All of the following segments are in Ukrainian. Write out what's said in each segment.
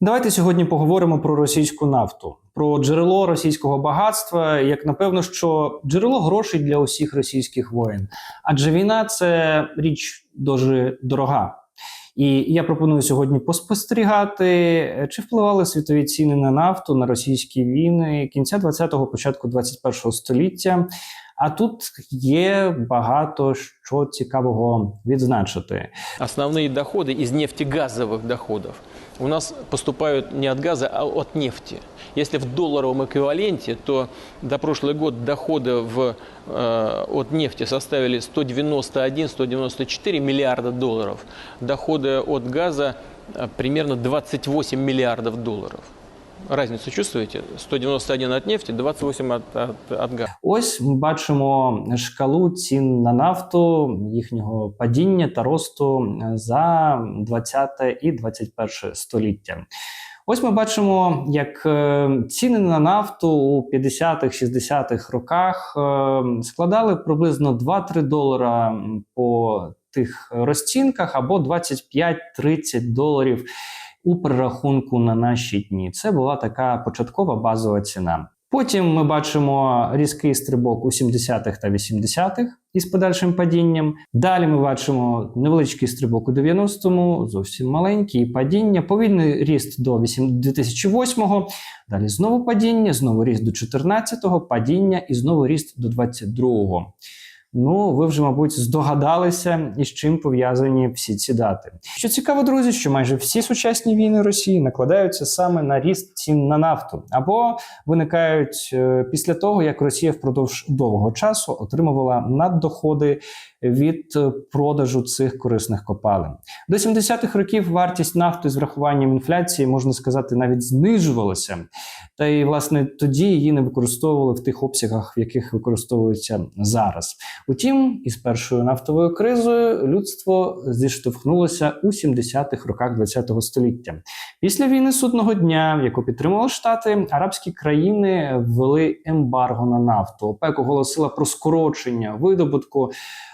Давайте сьогодні поговоримо про російську нафту, про джерело російського багатства, як напевно, що джерело грошей для усіх російських воїн. Адже війна це річ дуже дорога. І я пропоную сьогодні поспостерігати, чи впливали світові ціни на нафту на російські війни кінця 20-го, початку 21-го століття. А тут є багато що цікавого відзначити. Основные доходы из нефтегазовых доходов у нас поступают не от газа, а от нефти. Если в долларовом эквиваленте, то до прошлый год доходы в, э, от нефти составили 191-194 миллиарда долларов. Доходы от газа э, примерно 28 миллиардов долларов. Разницу чувствуете? 191 от нефти, 28 от, от, от газа. Ось ми бачимо шкалу цін на нафту, їхнього падіння та росту за 20 і 21 століття. Ось ми бачимо, як е, ціни на нафту у 50-х, 60-х роках е, складали приблизно 2-3 долара по тих розцінках або 25-30 доларів у перерахунку на наші дні. Це була така початкова базова ціна. Потім ми бачимо різкий стрибок у 70-х та 80-х із подальшим падінням. Далі ми бачимо невеличкий стрибок у 90-му, зовсім маленький падіння, повільний ріст до 8 2008-го, далі знову падіння, знову ріст до 14-го, падіння і знову ріст до 22-го. Ну, ви вже, мабуть, здогадалися, із чим пов'язані всі ці дати. Що цікаво, друзі, що майже всі сучасні війни Росії накладаються саме на ріст цін на нафту, або виникають е, після того, як Росія впродовж довгого часу отримувала наддоходи від е, продажу цих корисних копалин. До 70-х років вартість нафти з врахуванням інфляції, можна сказати, навіть знижувалася. Та й власне тоді її не використовували в тих обсягах, в яких використовується зараз. Утім, із першою нафтовою кризою людство зіштовхнулося у 70-х роках ХХ століття. Після війни судного дня, яку підтримували Штати, арабські країни ввели ембарго на нафту. ОПЕК оголосила про скорочення видобутку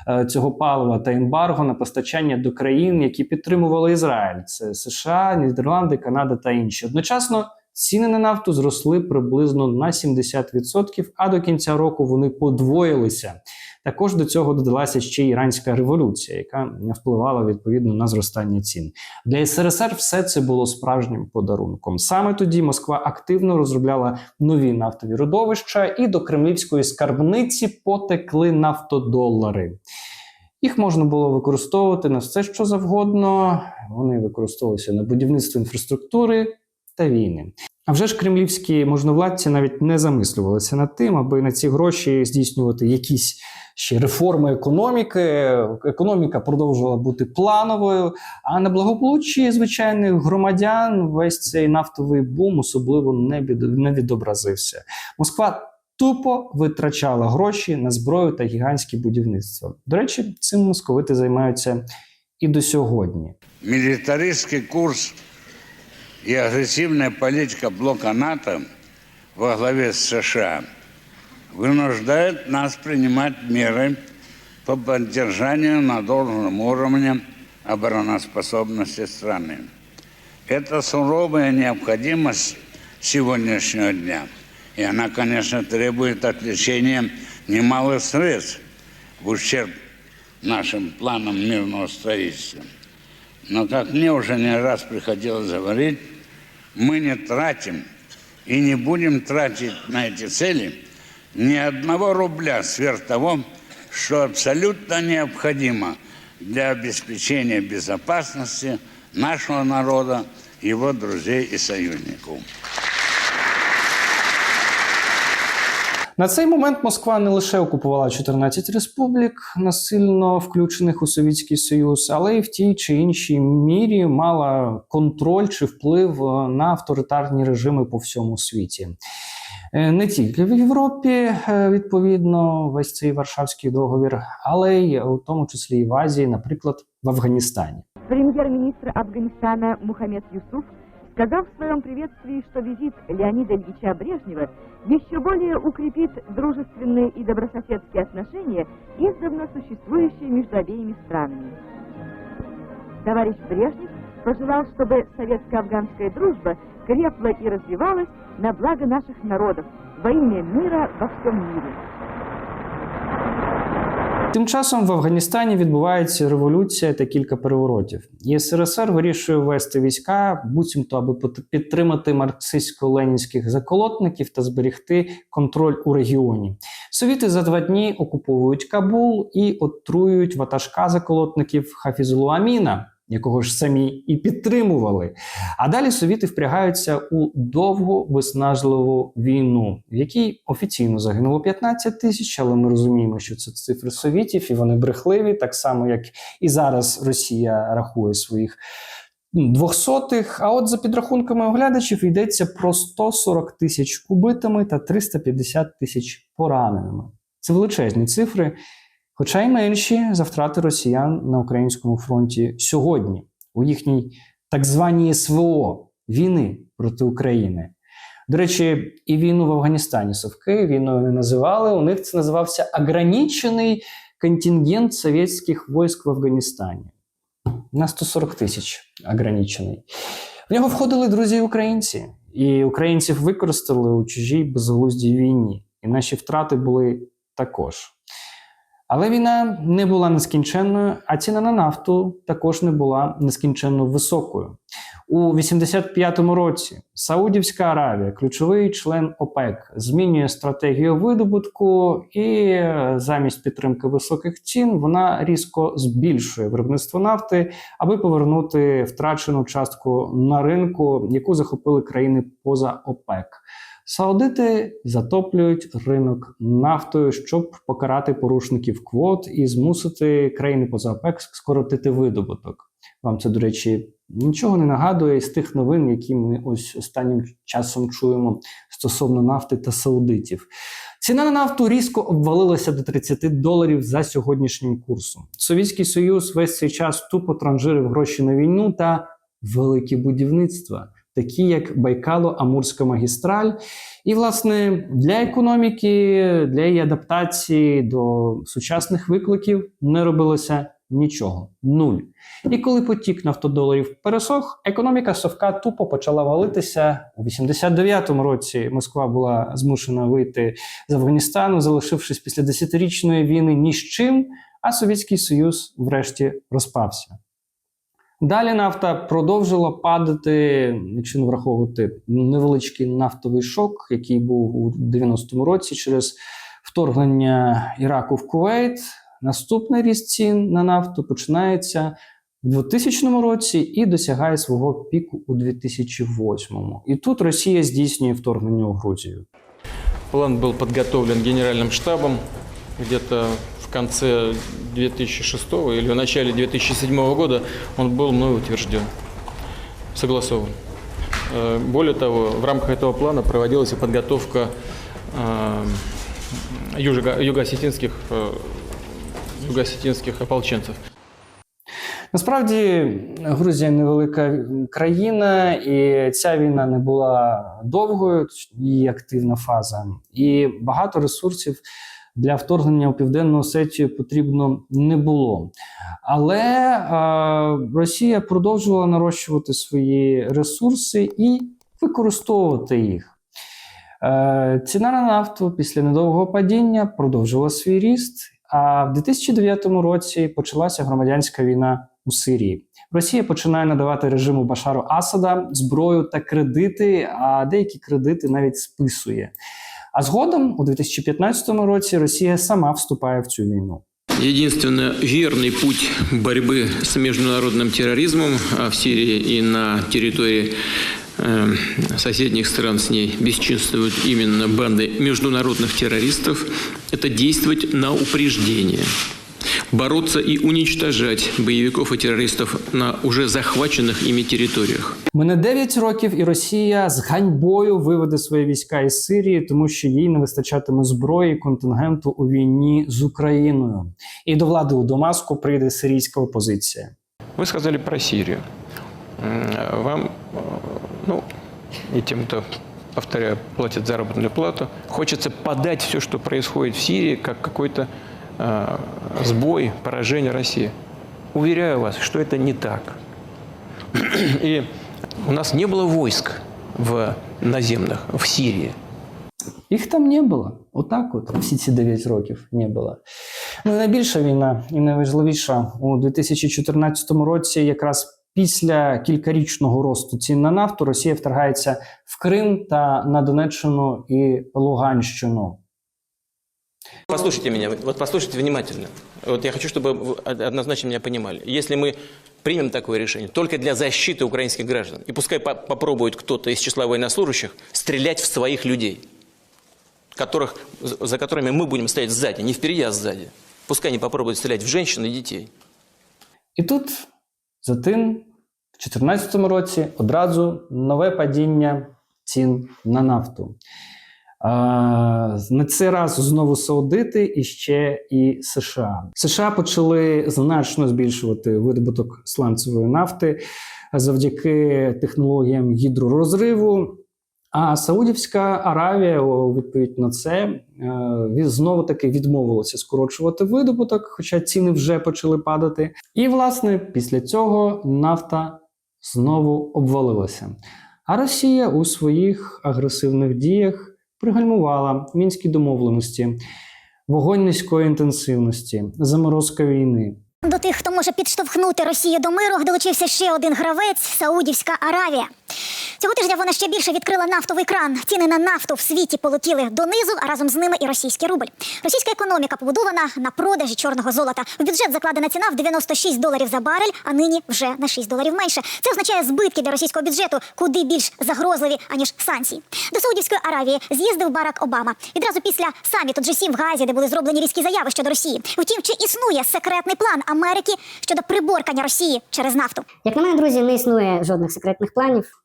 е, цього палива та ембарго на постачання до країн, які підтримували Ізраїль. Це США, Нідерланди, Канада та інші. Одночасно. Ціни на нафту зросли приблизно на 70%, а до кінця року вони подвоїлися. Також до цього додалася ще іранська революція, яка впливала відповідно на зростання цін. Для СРСР все це було справжнім подарунком. Саме тоді Москва активно розробляла нові нафтові родовища, і до кремлівської скарбниці потекли нафтодолари. Їх можна було використовувати на все, що завгодно. Вони використовувалися на будівництво інфраструктури та війни. А вже ж кремлівські можновладці навіть не замислювалися над тим, аби на ці гроші здійснювати якісь ще реформи економіки. Економіка продовжувала бути плановою. А на благополуччі звичайних громадян весь цей нафтовий бум особливо не, відобразився. Москва тупо витрачала гроші на зброю та гігантське будівництво. До речі, цим московити займаються і до сьогодні. Милитаристский курс и агрессивная политика блока НАТО во главе с США вынуждает нас принимать меры по поддержанию на должном уровне обороноспособности страны. Это суровая необходимость сегодняшнего дня. И она, конечно, требует отвлечения немалых средств в ущерб нашим планам мирного строительства. Но, как мне уже не раз приходилось говорить, мы не тратим и не будем тратить на эти цели ни одного рубля сверх того, что абсолютно необходимо для обеспечения безопасности нашего народа, его друзей и союзников. На цей момент Москва не лише окупувала 14 республік, насильно включених у Совєтський Союз, але й в тій чи іншій мірі мала контроль чи вплив е, на авторитарні режими по всьому світі. Е, Не тільки в Європі, е, відповідно, весь цей Варшавський договір, але й у тому числі і в Азії, наприклад, в Афганістані. Премьер-министр Афганистана Мухаммед Юсуф сказал в своем приветствии, что визит Леонида Ильича Брежнева еще более укрепит дружественные и добрососедские отношения, издавна существующие между обеими странами. Товарищ Брежнев пожелал, чтобы советско-афганская дружба крепла и развивалась на благо наших народов во имя мира во всем мире. Тим часом в Афганістані відбувається революція та кілька переворотів. СРСР вирішує ввести війська, буцімто, аби підтримати марксистсько-ленінських заколотників та зберігти контроль у регіоні. Совіти за два дні окуповують Кабул і отруюють ватажка заколотників Хафізулу Аміна, якого ж самі і підтримували. А далі совіти впрягаються у довгу виснажливу війну, в якій офіційно загинуло 15 тисяч, але ми розуміємо, що це цифри совітів, і вони брехливі, так само як і зараз Росія рахує своїх двохсотих. А от за підрахунками оглядачів йдеться про 140 тисяч убитими та 350 тисяч пораненими. Це величезні цифри, хоча й менші за втрати росіян на українському фронті сьогодні у їхній так званій СВО війни проти України. До речі, і війну в Афганістані совки війною не називали. У них це називався ограничений контингент совєтських військ в Афганістані. На 140 тисяч ограничений. В нього входили друзі українці, і українців використали у чужій безглуздій війні. І наші втрати були також. Але війна не була нескінченною, а ціна на нафту також не була нескінченно високою. У 85-му році Саудівська Аравія, ключовий член ОПЕК, змінює стратегію видобутку, і е, замість підтримки високих цін вона різко збільшує виробництво нафти, аби повернути втрачену частку на ринку, яку захопили країни поза ОПЕК. Саудити затоплюють ринок нафтою, щоб покарати порушників квот і змусити країни поза ОПЕК скоротити видобуток. Вам це, до речі, нічого не нагадує з тих новин, які ми ось останнім часом чуємо стосовно нафти та саудитів. Ціна на нафту різко обвалилася до 30 доларів за сьогоднішнім курсом. Совєтський Союз весь цей час тупо транжирив гроші на війну та великі будівництва, такі як Байкало-Амурська магістраль. І, власне, для економіки, для її адаптації до сучасних викликів не робилося нічого. Нуль. І коли потік нафтодоларів пересох, економіка совка тупо почала валитися. У 89-му році Москва була змушена вийти з Афганістану, залишившись після десятирічної війни ні з чим, а Совєтський Союз врешті розпався. Далі нафта продовжила падати, якщо не враховувати невеличкий нафтовий шок, який був у 90-му році через вторгнення Іраку в Кувейт. Наступний ріст цін на нафту починається в 2000 році і досягає свого піку у 2008. І тут Росія здійснює вторгнення у Грузію. План был подготовлен генеральным штабом где-то конце 2006 или в начале 2007 года. Он был мной утвержден, согласован. Э, Более того, в рамках этого плана проводилась и подготовка э, южего- юго-осетинских, э, юго-осетинских ополченцев. Насправді Грузія невелика країна, і ця війна не була довгою, її активна фаза, і багато ресурсів для вторгнення у південну Осетію потрібно не було. Але е, Росія продовжувала нарощувати свої ресурси і використовувати їх. Е, ціна на нафту після недовгого падіння продовжила свій ріст. А в 2009 році почалася громадянська війна у Сирії. Росія починає надавати режиму Башару Асада зброю та кредити, а деякі кредити навіть списує. А згодом, у 2015 році, Росія сама вступає в цю війну. Единственно верный путь борьбы с международным терроризмом а, в Сирии и на территории э, соседних стран с ней бесчинствуют именно банды международных террористов, это действовать на упреждение. Бороться и уничтожать боевиков и террористов на уже захваченных ими территориях. Мине 9 років, і Росія з ганьбою виведе свої війська із Сирії, тому що їй не вистачатиме зброї і контингенту у війні з Україною. І до влади у Дамаску прийде сирійська опозиція. Вы сказали про Сирию. М, Вам, э, ну, и тем, кто, повторяю, платит заработную плату, хочется подать все, что происходит в Сирии, как какой-то э, сбой, поражение России. Уверяю вас, что это не так. И у нас не было войск в наземных в Сирии. Їх там не було. Отак, от всі ці 9 років не було. Ну, і найбільша війна і найважливіша у 2014 році, якраз після кількарічного росту цін на нафту, Росія вторгається в Крим та на Донеччину і Луганщину. Послушайте меня, вот послушайте внимательно. Вот я хочу, чтобы вы однозначно меня понимали. Если мы примем такое решение только для защиты украинских граждан, и пускай по- попробует кто-то из числа военнослужащих стрелять в своих людей, которых, за за которыми мы будем стоять сзади, не впереди, а сзади. Пускай они попробуют стрелять в женщин и детей. І тут затин в 2014 році одразу нове падіння цін на нафту. На цей раз знову Саудити і ще і США. США почали значно збільшувати видобуток сланцевої нафти завдяки технологіям гідророзриву. А Саудівська Аравія у відповідь на це е, знову таки відмовилася скорочувати видобуток, хоча ціни вже почали падати. І, власне, після цього нафта знову обвалилася. А Росія у своїх агресивних діях пригальмувала мінські домовленості, вогонь низької інтенсивності, заморозка війни. До тих, хто може підштовхнути Росію до миру, долучився ще один гравець Саудівська Аравія. Цього тижня вона ще більше відкрила нафтовий кран. Ціни на нафту в світі полетіли донизу, а разом з ними і російський рубль. Російська економіка побудована на продажі чорного золота. В бюджет закладена ціна в 96 доларів за барель, а нині вже на 6 доларів менше. Це означає збитки для російського бюджету куди більш загрозливі аніж санкції. До Саудівської Аравії з'їздив Барак Обама відразу після саміту G7 в Газі, де були зроблені різкі заяви щодо Росії. Втім, чи існує секретний план Америки щодо приборкання Росії через нафту? Як на мене, друзі, не існує жодних секретних планів.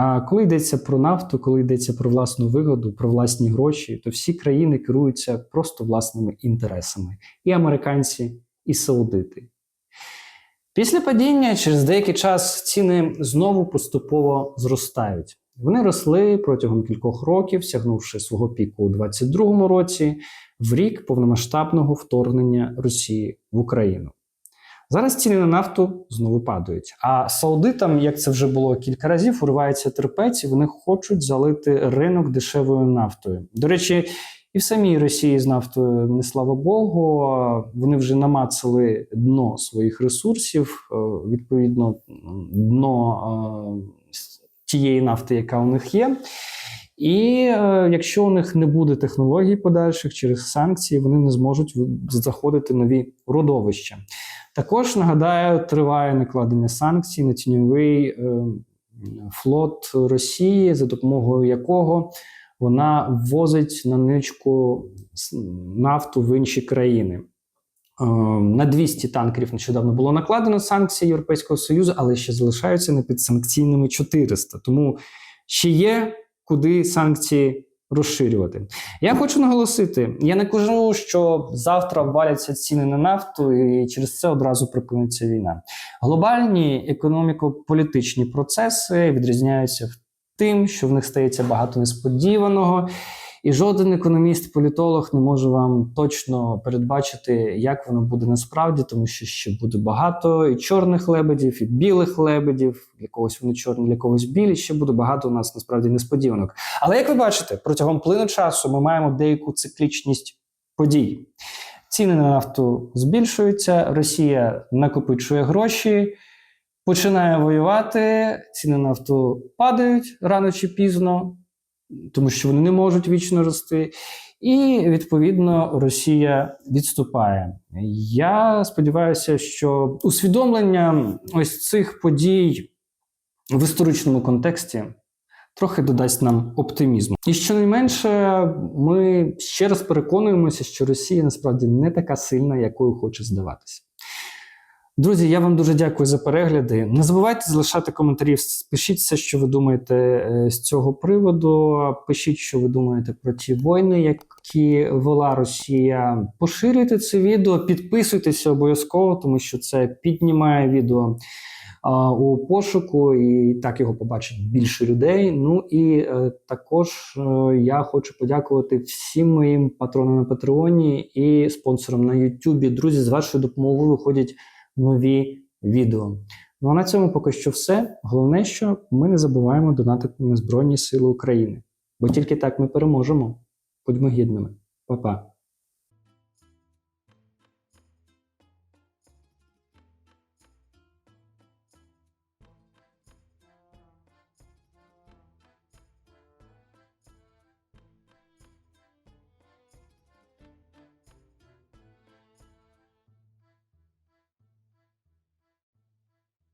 А коли йдеться про нафту, коли йдеться про власну вигоду, про власні гроші, то всі країни керуються просто власними інтересами: і американці, і саудити. Після падіння через деякий час ціни знову поступово зростають. Вони росли протягом кількох років, сягнувши свого піку у 2022 році, в рік повномасштабного вторгнення Росії в Україну. Зараз ціни на нафту знову падають. А саудитам, як це вже було кілька разів, уривається терпець, і вони хочуть залити ринок дешевою нафтою. До речі, і в самій Росії з нафтою, не слава Богу, вони вже намацали дно своїх ресурсів, е, відповідно, дно е, тієї нафти, яка у них є. І е, якщо у них не буде технологій подальших через санкції, вони не зможуть заходити нові родовища. Також нагадаю, триває накладення санкцій на тіньовий е, флот Росії, за допомогою якого вона ввозить на ничку нафту в інші країни. Е, На 200 танкерів нещодавно було накладено санкції Європейського Союзу, але ще залишаються не підсанкційними 400. Тому ще є куди санкції розширювати. Я хочу наголосити: я не кажу, що завтра валяться ціни на нафту, і через це одразу припиниться війна. Глобальні економіко-політичні процеси відрізняються в тим, що в них стається багато несподіваного. І жоден економіст-політолог не може вам точно передбачити, як воно буде насправді, тому що ще буде багато і чорних лебедів, і білих лебедів. Для когось вони чорні, для когось білі. Ще буде багато у нас насправді несподіванок. Але як ви бачите, протягом плину часу ми маємо деяку циклічність подій. Ціни на нафту збільшуються, Росія накопичує гроші, починає воювати, ціни на нафту падають рано чи пізно, тому що вони не можуть вічно рости. І відповідно Росія відступає. Я сподіваюся, що усвідомлення ось цих подій в історичному контексті трохи додасть нам оптимізму. І щонайменше, ми ще раз переконуємося, що Росія насправді не така сильна, якою хоче здаватися. Друзі, я вам дуже дякую за перегляди. Не забувайте залишати коментарі. Пишіть все, що ви думаєте е, з цього приводу. Пишіть, що ви думаєте про ті війни, які вела Росія. Поширюйте це відео, підписуйтеся обов'язково, тому що це піднімає відео у пошуку, і так його побачить більше людей. Ну і е, також е, я хочу подякувати всім моїм патронам на Патреоні і спонсорам на Ютубі. Друзі, з вашою допомогою виходять нові відео. Ну а на цьому поки що все. Головне, що ми не забуваємо донатити на Збройні Сили України, бо тільки так ми переможемо. Будьмо гідними. Па-па.